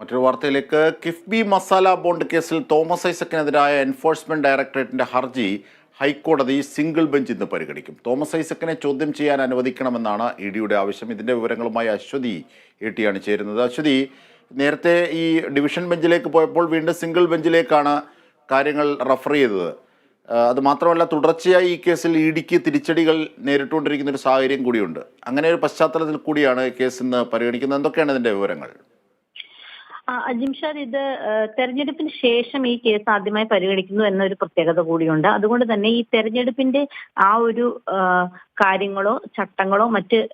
മറ്റൊരു വാർത്തയിലേക്ക് കിഫ്ബി മസാല ബോണ്ട് കേസിൽ തോമസ് ഐസക്കിനെതിരായ എൻഫോഴ്സ്മെന്റ് ഡയറക്ടറേറ്റിന്റെ ഹർജി ഹൈക്കോടതി സിംഗിൾ ബെഞ്ച് ഇന്ന് പരിഗണിക്കും. തോമസ് ഐസക്കിനെ ചോദ്യം ചെയ്യാൻ അനുവദിക്കണമെന്നാണ് ഇ ഡിയുടെ ആവശ്യം. ഇതിന്റെ വിവരങ്ങളുമായി അശ്വതി ഇ ടിയാണ് ചേരുന്നത്. അശ്വതി നേരത്തെ ഈ ഡിവിഷൻ ബെഞ്ചിലേക്ക് പോയപ്പോൾ വീണ്ടും സിംഗിൾ ബെഞ്ചിലേക്കാണ് കാര്യങ്ങൾ റഫർ ചെയ്തത്. അത് മാത്രമല്ല തുടർച്ചയായി ഈ കേസിൽ ഇ ഡിക്ക് തിരിച്ചടികൾ നേരിട്ടുകൊണ്ടിരിക്കുന്ന ഒരു സാഹചര്യം കൂടിയുണ്ട്. അങ്ങനെ ഒരു പശ്ചാത്തലത്തിൽ കൂടിയാണ് കേസ് ഇന്ന് പരിഗണിക്കുന്നത്. എന്തൊക്കെയാണ് ഇതിന്റെ വിവരങ്ങൾ? അജിംഷാദ് ഇത് തെരഞ്ഞെടുപ്പിന് ശേഷം ഈ കേസ് ആദ്യമായി പരിഗണിക്കുന്നു എന്നൊരു പ്രത്യേകത കൂടിയുണ്ട്. അതുകൊണ്ട് തന്നെ ഈ തെരഞ്ഞെടുപ്പിന്റെ ആ ഒരു കാര്യങ്ങളോ ചട്ടങ്ങളോ മറ്റ്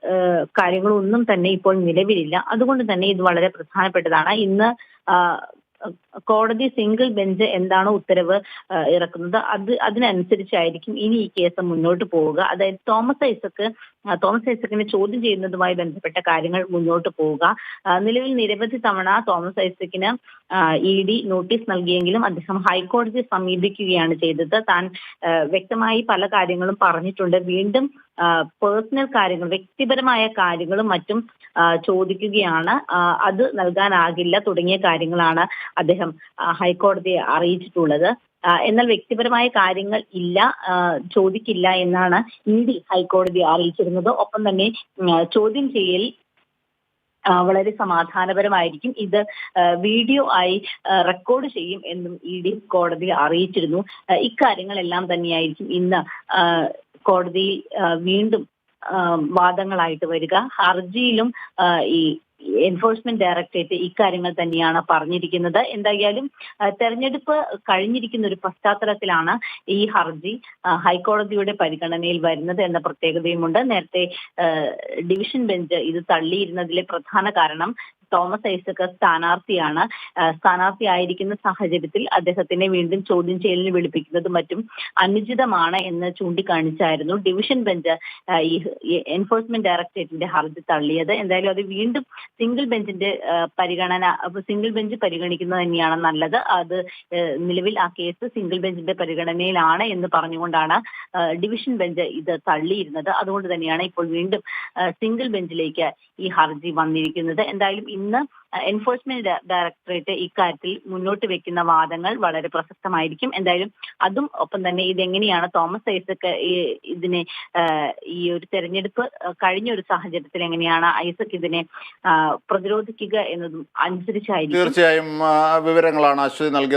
കാര്യങ്ങളോ ഒന്നും തന്നെ ഇപ്പോൾ നിലവിലില്ല. അതുകൊണ്ട് തന്നെ ഇത് വളരെ പ്രധാനപ്പെട്ടതാണ്. ഇന്ന് കോടതി സിംഗിൾ ബെഞ്ച് എന്താണോ ഉത്തരവ് ഇറക്കുന്നത്. അത് അതിനനുസരിച്ചായിരിക്കും ഇനി ഈ കേസ് മുന്നോട്ട് പോവുക. അതായത് തോമസ് ഐസക്ക് തോമസ് ഐസക്കിനെ ചോദ്യം ചെയ്യുന്നതുമായി ബന്ധപ്പെട്ട കാര്യങ്ങൾ മുന്നോട്ട് പോവുക. നിലവിൽ നിരവധി തവണ തോമസ് ഐസക്കിന് ഇ ഡി നോട്ടീസ് നൽകിയെങ്കിലും അദ്ദേഹം ഹൈക്കോടതിയെ സമീപിക്കുകയാണ് ചെയ്തത്. താൻ വ്യക്തമായി പല കാര്യങ്ങളും പറഞ്ഞിട്ടുണ്ട്. വീണ്ടും പേഴ്സണൽ കാര്യങ്ങൾ വ്യക്തിപരമായ കാര്യങ്ങളും മറ്റും ചോദിക്കുകയാണ്. അത് നൽകാനാകില്ല. തുടങ്ങിയ കാര്യങ്ങളാണ് അദ്ദേഹം ഹൈക്കോടതിയെ അറിയിച്ചിട്ടുള്ളത്. എന്നാൽ വ്യക്തിപരമായ കാര്യങ്ങൾ ഇല്ല ചോദിക്കില്ല എന്നാണ് ഇന്ത്യ ഹൈക്കോടതി അറിയിച്ചിരുന്നത്. ഒപ്പം തന്നെ ചോദ്യം ചെയ്യൽ വളരെ സമാധാനപരമായിരിക്കും. ഇത് വീഡിയോ ആയി റെക്കോർഡ് ചെയ്യും എന്നും ഇ ഡി കോടതി അറിയിച്ചിരുന്നു. ഇക്കാര്യങ്ങളെല്ലാം തന്നെയായിരിക്കും ഇന്ന് കോടതിയിൽ വീണ്ടും വാദങ്ങളായിട്ട് വരിക. ഹർജിയിലും ഈ എൻഫോഴ്സ്മെന്റ് ഡയറക്ടറേറ്റ് ഇക്കാര്യങ്ങൾ തന്നെയാണ് പറഞ്ഞിരിക്കുന്നത്. എന്തായാലും തെരഞ്ഞെടുപ്പ് കഴിഞ്ഞിരിക്കുന്ന ഒരു പശ്ചാത്തലത്തിലാണ് ഈ ഹർജി ഹൈക്കോടതിയുടെ പരിഗണനയിൽ വരുന്നത് എന്ന പ്രത്യേകതയുമുണ്ട്. നേരത്തെ ഡിവിഷൻ ബെഞ്ച് ഇത് തള്ളിയിരുന്നതിലെ പ്രധാന കാരണം തോമസ് ഐസക് സ്ഥാനാർത്ഥിയാണ്. സ്ഥാനാർത്ഥി ആയിരിക്കുന്ന സാഹചര്യത്തിൽ അദ്ദേഹത്തിനെ വീണ്ടും ചോദ്യം ചെയ്യലിന് വിളിപ്പിക്കുന്നതും മറ്റും അനുചിതമാണ് എന്ന് ചൂണ്ടിക്കാണിച്ചായിരുന്നു ഡിവിഷൻ ബെഞ്ച് ഈ എൻഫോഴ്സ്മെന്റ് ഡയറക്ടറേറ്റിന്റെ ഹർജി തള്ളിയത്. എന്തായാലും അത് വീണ്ടും സിംഗിൾ ബെഞ്ചിന്റെ പരിഗണന സിംഗിൾ ബെഞ്ച് പരിഗണിക്കുന്നത് തന്നെയാണ് നല്ലത്. അത് നിലവിൽ ആ കേസ് സിംഗിൾ ബെഞ്ചിന്റെ പരിഗണനയിലാണ് എന്ന് പറഞ്ഞുകൊണ്ടാണ് ഡിവിഷൻ ബെഞ്ച് ഇത് തള്ളിയിരുന്നത്. അതുകൊണ്ട് തന്നെയാണ് ഇപ്പോൾ വീണ്ടും സിംഗിൾ ബെഞ്ചിലേക്ക് ഈ ഹർജി വന്നിരിക്കുന്നത്. എന്തായാലും ഇന്ന് എൻഫോഴ്സ്മെന്റ് ഡയറക്ടറേറ്റ് ഇക്കാര്യത്തിൽ മുന്നോട്ട് വെക്കുന്ന വാദങ്ങൾ വളരെ പ്രസക്തമായിരിക്കും. എന്തായാലും അതും ഒപ്പം തന്നെ ഇതെങ്ങനെയാണ് തോമസ് ഐസക് ഇതിനെ ഈ ഒരു തെരഞ്ഞെടുപ്പ് കഴിഞ്ഞ ഒരു സാഹചര്യത്തിൽ എങ്ങനെയാണ് ഐസക് ഇതിനെ പ്രതിരോധിക്കുക എന്നതും അനുസരിച്ചായിരിക്കും. തീർച്ചയായും വിവരങ്ങളാണ് അശ്വതി നൽകിയത്.